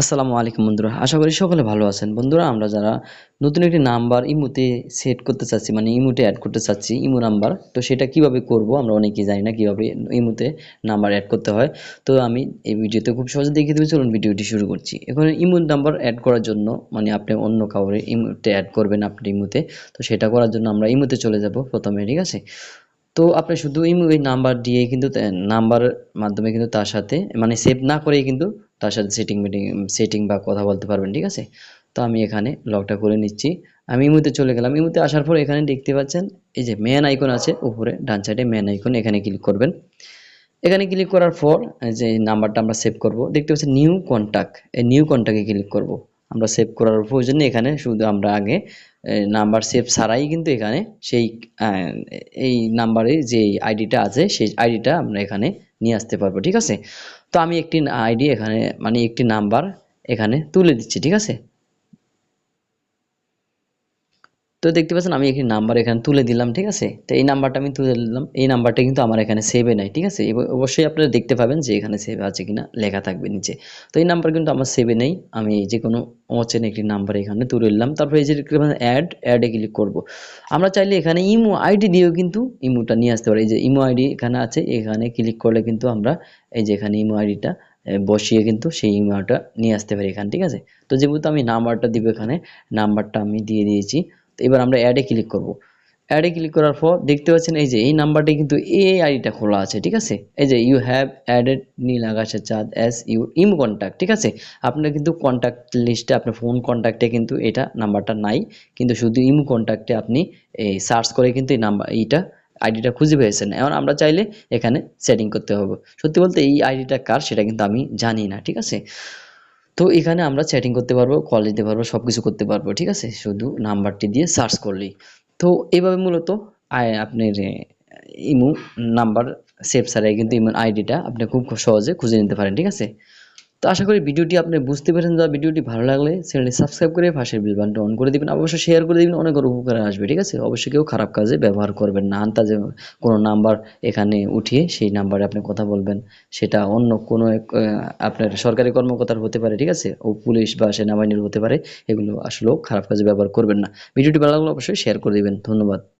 আসসালামু আলাইকুম বন্ধুরা, আশা করি সকলে ভালো আছেন। বন্ধুরা, আমরা যারা নতুন একটি নাম্বার ইমুতে সেট করতে চাচ্ছি মানে ইমুতে অ্যাড করতে চাচ্ছি, ইমু নাম্বার, তো সেটা কীভাবে করব আমরা অনেকেই জানি না কীভাবে ইমুতে নাম্বার অ্যাড করতে হয়। তো আমি এই ভিডিওতে খুব সহজে দেখিয়ে দেবো, চলুন ভিডিওটি শুরু করছি। এখানে ইমু নাম্বার অ্যাড করার জন্য মানে আপনি অন্য কাউরে ইমুতে অ্যাড করবেন, আপনি ইমুতে, তো সেটা করার জন্য আমরা ইমুতে চলে যাব প্রথমে, ঠিক আছে? তো আপনি শুধু ইমো এই নাম্বার দিয়ে কিন্তু নাম্বার মাধ্যমে কিন্তু তার সাথে মানে সেভ না করেই কিন্তু তার সাথে সেটিং মিটিং সেটিং বা কথা বলতে পারবেন, ঠিক আছে? তো আমি এখানে লকটা করে নিচ্ছি। আমি ইমুতে চলে গেলাম। ইমুতে আসার পর এখানে দেখতে পাচ্ছেন, এই যে ম্যান আইকন আছে উপরে, ডান সাইডে ম্যান আইকন এখানে ক্লিক করবেন। এখানে ক্লিক করার পর যে নাম্বারটা আমরা সেভ করব। দেখতে পাচ্ছেন নিউ কন্ট্যাক্ট এই নিউ কন্ট্যাক্টে ক্লিক করব। আমরা সেভ করার প্রয়োজন নেই এখানে, শুধু আমরা আগে নাম্বার সেভ ছাড়াই কিন্তু এখানে সেই এই নাম্বারে যে আইডিটা আছে, সেই আইডিটা আমরা এখানে নিয়ে আসতে পারব, ঠিক আছে? তো আমি একটি আইডি এখানে মানে একটি নাম্বার এখানে তুলে দিচ্ছি, ঠিক আছে? তো দেখতে পাচ্ছেন, আমি একটি নাম্বার এখানে তুলে দিলাম, ঠিক আছে? তো এই নাম্বারটা আমি তুলে দিলাম। এই নাম্বারটা কিন্তু আমার এখানে সেভে নাই, ঠিক আছে? অবশ্যই আপনারা দেখতে পাবেন যে এখানে সেভ আছে কিনা, লেখা থাকবে নিচে। তো এই নাম্বার কিন্তু আমার সেভে নেই। আমি এই যে কোনো অচেন একটি নাম্বার এখানে তুলে নিলাম। তারপরে এই যে অ্যাড অ্যাডে ক্লিক করব। আমরা চাইলে এখানে ইমো আইডি দিয়েও কিন্তু ইমোটা নিয়ে আসতে পারি। এই যে ইমো আইডি এখানে আছে, এখানে ক্লিক করলে কিন্তু আমরা এই যে এখানে ইমো আইডিটা বসিয়ে কিন্তু সেই ইমেলটা নিয়ে আসতে পারি এখানে, ঠিক আছে? তো যেহেতু আমি নাম্বারটা দিব এখানে নাম্বারটা আমি দিয়ে দিয়েছি। এবার আমরা অ্যাডে ক্লিক করব। অ্যাডে ক্লিক করার পর দেখতে পাচ্ছেন এই যে, এই নাম্বারটা কিন্তু এই আইডিটা খোলা আছে, ঠিক আছে? এই যে ইউ হ্যাভ অ্যাডেড নীল আকাশের চাঁদ অ্যাস ইউ ইম কন্ট্যাক্ট ঠিক আছে? আপনার কিন্তু কন্ট্যাক্ট লিস্টে আপনার ফোন কন্ট্যাক্টে কিন্তু এটা নাম্বারটা নাই। কিন্তু শুধু ইম কন্ট্যাক্টে আপনি এই সার্চ করে কিন্তু এই নাম্বার এইটা আইডিটা খুঁজে পেয়েছেন। এখন আমরা চাইলে এখানে সেটিং করতে হবে। সত্যি বলতে এই আইডিটা কার সেটা কিন্তু আমি জানি না, ঠিক আছে? তো এখানে আমরা চ্যাটিং করতে পারব কল দিতে পারব সব কিছু করতে পারব, ঠিক আছে? শুধু নাম্বারটি দিয়ে সার্চ করলেই। তো এভাবে মূলত আপনার ইমো নাম্বার সেভ ছাড়াই কিন্তু ইমো আইডিটা আপনি খুব সহজে খুঁজে নিতে পারেন, ঠিক আছে? তো আশা করি ভিডিওটি আপনি বুঝতে পেরেছেন যা ভিডিওটি ভালো লাগলে চ্যানেলটি সাবস্ক্রাইব করে পাশের বিল বাটনটা অন করে দিবেন। অবশ্যই শেয়ার করে দিবেন, অনেক উপকারে আসবে, ঠিক আছে? অবশ্যই কেউ খারাপ কাজে ব্যবহার করবেন না। আন্তাজে কোনো নাম্বার এখানে উঠিয়ে সেই নাম্বারে আপনি কথা বলবেন, সেটা অন্য কোনো আপনার সরকারি কর্মকর্তার হতে পারে, ঠিক আছে? ও পুলিশ বা সেনাবাহিনীর হতে পারে, এগুলো আসলেও খারাপ কাজে ব্যবহার করবেন না। ভিডিওটি ভালো লাগলে অবশ্যই শেয়ার করে দিবেন। ধন্যবাদ।